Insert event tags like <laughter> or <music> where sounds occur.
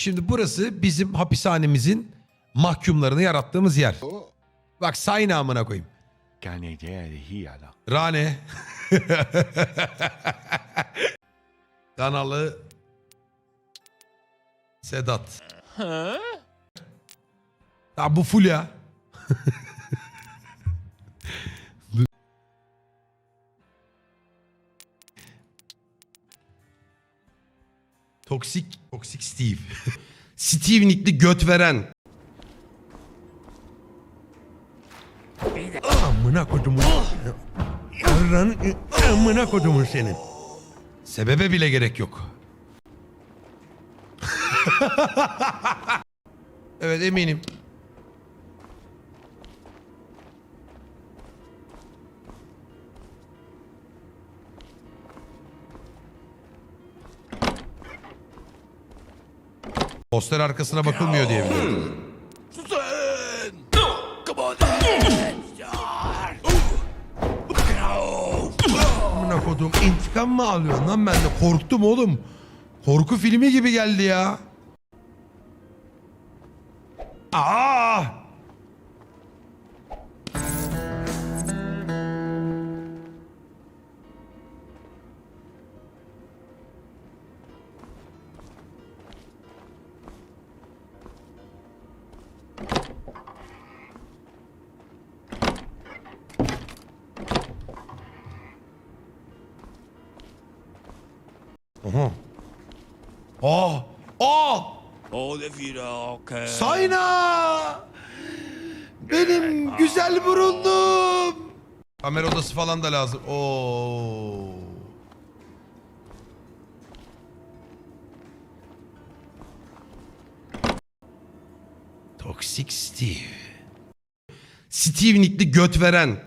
Şimdi burası bizim hapishanemizin mahkumlarını yarattığımız yer. Bak sayın amına koyayım. Da. Rane. <laughs> Kanalı Sedat. Ya bu full ya. <laughs> Toksik, toksik Steve. <laughs> Steve nickli göt veren. Amına kodumun. Arranın amına kodumun senin. Sebebe bile gerek yok. <laughs> evet eminim. Poster arkasına bakılmıyor diye biliyorum. Amına kodum intikam mı alıyorsun lan ben de korktum oğlum. Korku filmi gibi geldi ya. Aa! Aha. Aa! Aa! Fyra och... eh, Sayna! Benim güzel burunum. Kamera odası falan da lazım. Oo. Toxic Steve. Steve nickli göt veren.